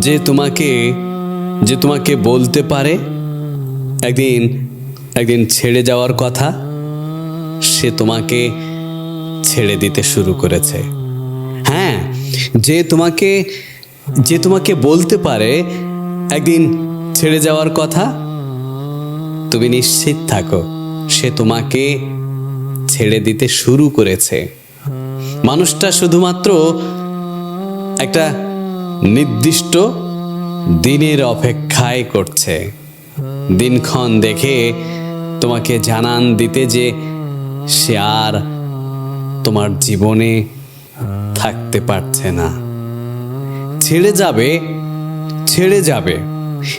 যে তোমাকে যে তোমাকে বলতে পারে, একদিন একদিন ছেড়ে যাওয়ার কথা, সে তোমাকে ছেড়ে দিতে শুরু করেছে। হ্যাঁ যে তোমাকে যে তোমাকে বলতে পারে, একদিন ছেড়ে যাওয়ার কথা, তুমি নিশ্চিত থাকো, সে তোমাকে ছেড়ে দিতে শুরু করেছে। মানুষটা শুধুমাত্র একটা নির্দিষ্ট দিনের অপেক্ষায় করছে। দিনক্ষণ দেখে তোমাকে জানান দিতে যে সে আর তোমার জীবনে থাকতে পারছে না। ছেড়ে যাবে ছেড়ে যাবে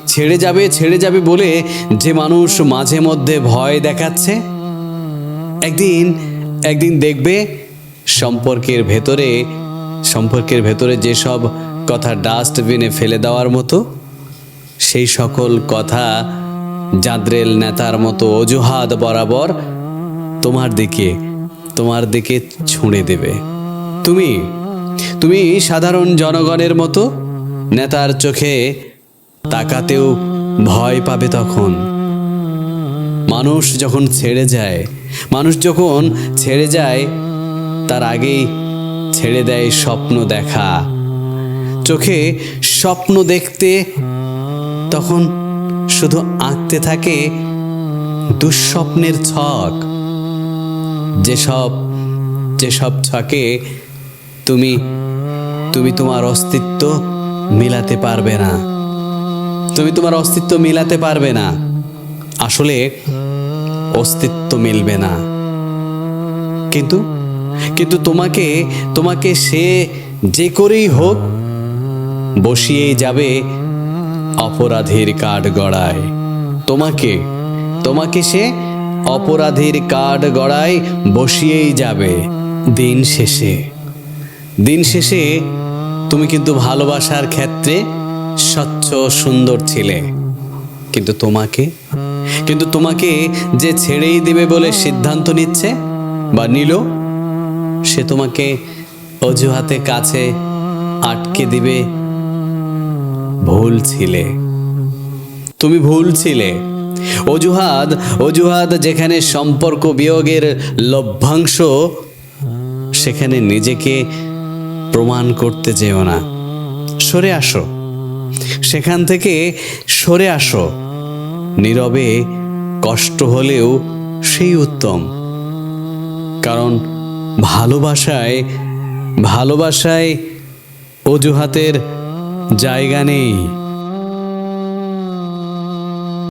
ছেড়ে যাবে ছেড়ে যাবে বলে যে মানুষ মাঝে মধ্যে ভয় দেখাচ্ছে। একদিন একদিন দেখবে সম্পর্কের ভেতরে সম্পর্কের ভেতরে যেসব কথা ডাস্টবিনে ফেলে দেওয়ার মতো, সেই সকল কথা জাদ্রেল নেতার মতো অজুহাত বরাবর তোমার দিকে তোমার দিকে ছুঁড়ে দেবে। তুমি তুমি সাধারণ জনগণের মতো নেতার চোখে তাকাতেও ভয় পাবে তখন। মানুষ যখন ছেড়ে যায়, মানুষ যখন ছেড়ে যায়, তার আগেই ছেড়ে দেয় স্বপ্ন দেখা। চোখে স্বপ্ন দেখতে তখন শুধু আঁকতে থাকে দুঃস্বপ্নের ছক। যেসব যেসব ছকে তুমি তুমি তোমার অস্তিত্ব মিলাতে পারবে না। তুমি তোমার অস্তিত্ব মিলাতে পারবে না। আসলে অস্তিত্ব মিলবে না। কিন্তু কিন্তু তোমাকে তোমাকে সে যে করেই হোক, বসিয়েই যাবে অপরাধীর কাঠ গড়ায় তোমাকে তোমাকে সে অপরাধীর কাঠ গড়ায় বসিয়েই যাবে দিন শেষে। দিন শেষে তুমি কিন্তু ভালোবাসার ক্ষেত্রে স্বচ্ছ সুন্দর ছিলে। কিন্তু তোমাকে কিন্তু তোমাকে যে ছেড়েই দেবে বলে সিদ্ধান্ত নিচ্ছে বা নিল সে তোমাকে অজুহাতে কাছে আটকে দিবে। ভুল ছিলে। তুমি ভুল ছিলে। অজুহাত অজুহাত যেখানে সম্পর্ক বিয়োগের লভ্যাংশ, সেখানে নিজেকে প্রমাণ করতে যেও না। সরে আসো। সেখান থেকে সরে আসো। নীরবে কষ্ট হলেও সেই উত্তম। কারণ ভালোবাসায় ভালোবাসায় অজুহাতের জায়গা নেই।